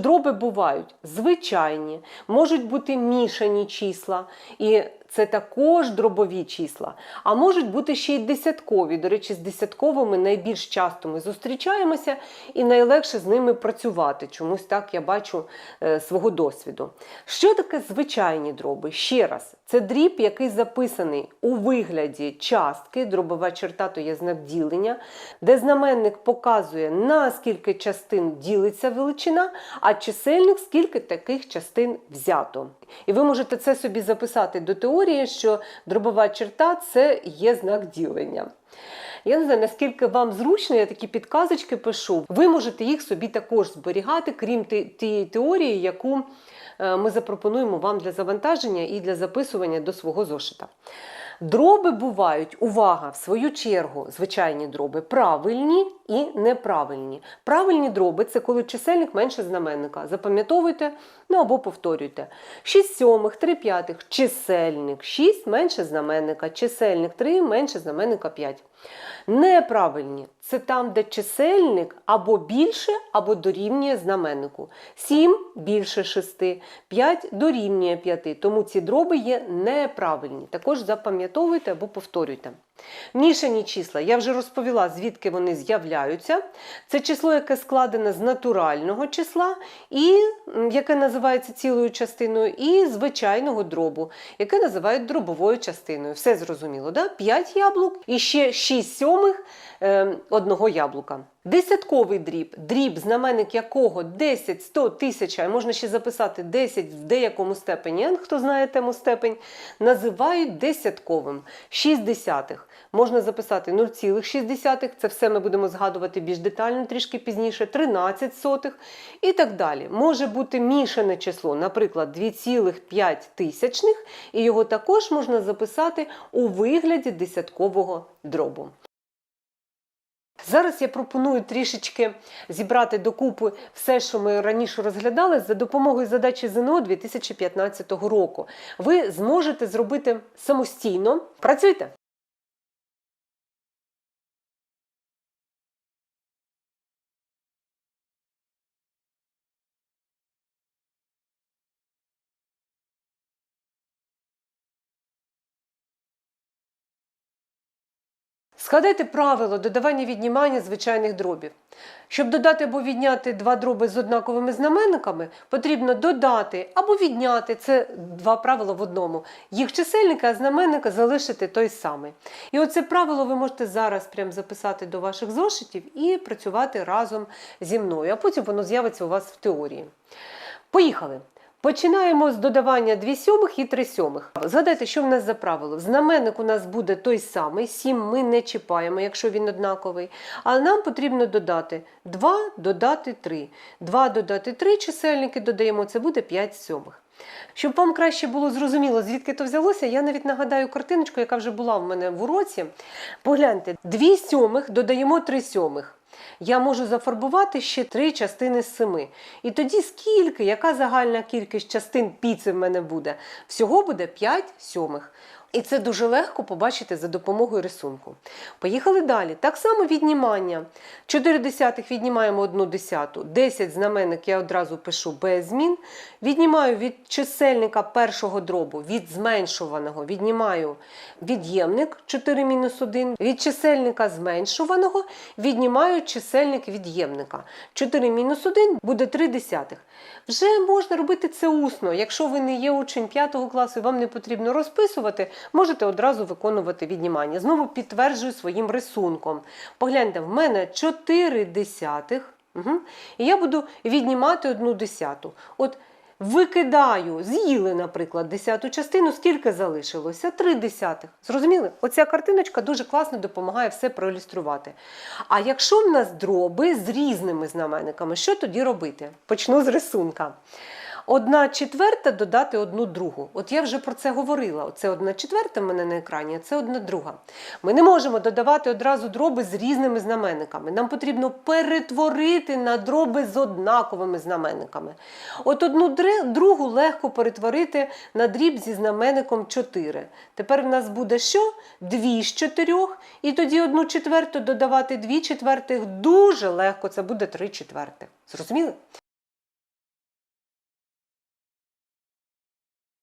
Дроби бувають звичайні, можуть бути мішані числа, і це також дробові числа. А можуть бути ще й десяткові. До речі, з десятковими найбільш часто ми зустрічаємося і найлегше з ними працювати. Чомусь так я бачу е, свого досвіду. Що таке звичайні дроби? Ще раз, це дріб, який записаний у вигляді частки, дробова черта то є знак ділення, де знаменник показує, на скільки частин ділиться величина, а чисельник скільки таких частин взято. І ви можете це собі записати до теорії, що дробова черта це є знак ділення. Я не знаю, наскільки вам зручно, я такі підказочки пишу. Ви можете їх собі також зберігати, крім тієї теорії, яку е, ми запропонуємо вам для завантаження і для записування до свого зошита. Дроби бувають, увага, в свою чергу, звичайні дроби правильні і неправильні. Правильні дроби це коли чисельник менше знаменника. Запам'ятовуйте, ну або повторюйте. 6 сьомих, 3 п'ятих, чисельник 6 менше знаменника, чисельник 3 менше знаменника 5. Неправильні це там, де чисельник або більше, або дорівнює знаменнику. 7 більше 6, 5 дорівнює 5. Тому ці дроби є неправильні. Також запам'ятовуйте або повторюйте. Мішані числа, я вже розповіла, звідки вони з'являються. Це число, яке складене з натурального числа, і яке називається цілою частиною, і звичайного дробу, яке називають дробовою частиною. Все зрозуміло, да? 5 яблук і ще 6 сьомих е, одного яблука. Десятковий дріб, дріб, знаменник якого 10, 100, 1000, а можна ще записати 10 в деякому степені, хто знає тему степень, називають десятковим. 6 десятих. Можна записати 0,6, це все ми будемо згадувати більш детально трішки пізніше, 13 сотих і так далі. Може бути мішане число, наприклад, 2,5 тисячних, і його також можна записати у вигляді десяткового дробу. Зараз я пропоную трішечки зібрати докупи все, що ми раніше розглядали, за допомогою задачі ЗНО 2015 року. Ви зможете зробити самостійно. Працюйте! Складайте правило додавання віднімання звичайних дробів. Щоб додати або відняти два дроби з однаковими знаменниками, потрібно додати або відняти це два правила в одному. Їх чисельника, а знаменника залишити той самий. І оце правило ви можете зараз прям записати до ваших зошитів і працювати разом зі мною, а потім воно з'явиться у вас в теорії. Поїхали! Починаємо з додавання 2 сьомих і 3 сьомих. Згадайте, що в нас за правило. Знаменник у нас буде той самий, 7 ми не чіпаємо, якщо він однаковий. А нам потрібно додати 2 додати 3. 2 додати 3 чисельники додаємо, це буде 5 сьомих. Щоб вам краще було зрозуміло, звідки то взялося, я навіть нагадаю картиночку, яка вже була в мене в уроці. Погляньте, 2 сьомих додаємо 3 сьомих. Я можу зафарбувати ще три частини з семи. І тоді скільки, яка загальна кількість частин піци в мене буде? Всього буде 5 сьомих. І це дуже легко побачити за допомогою рисунку. Поїхали далі. Так само віднімання. 4 десятих віднімаємо 1 десяту. 10 знаменник я одразу пишу без змін. Віднімаю від чисельника першого дробу, від зменшуваного, віднімаю від'ємник 4 мінус 1. Від чисельника зменшуваного віднімаю чисельник від'ємника. 4 мінус 1 буде 3 десятих. Вже можна робити це усно. Якщо ви не є учень 5 класу і вам не потрібно розписувати, можете одразу виконувати віднімання. Знову підтверджую своїм рисунком. Погляньте, в мене 4 десятих. Угу. І я буду віднімати одну десяту. От викидаю, з'їли, наприклад, десяту частину, скільки залишилося? Три десятих. Зрозуміли? Оця картиночка дуже класно допомагає все проілюструвати. А якщо в нас дроби з різними знаменниками, що тоді робити? Почну з рисунка. Одна четверта додати одну другу. От я вже про це говорила. Оце одна четверта в мене на екрані, а це одна друга. Ми не можемо додавати одразу дроби з різними знаменниками. Нам потрібно перетворити на дроби з однаковими знаменниками. От одну другу легко перетворити на дріб зі знаменником 4. Тепер в нас буде що? Дві з чотирьох, і тоді одну четверту додавати дві четвертих дуже легко, це буде три четвертих. Зрозуміли?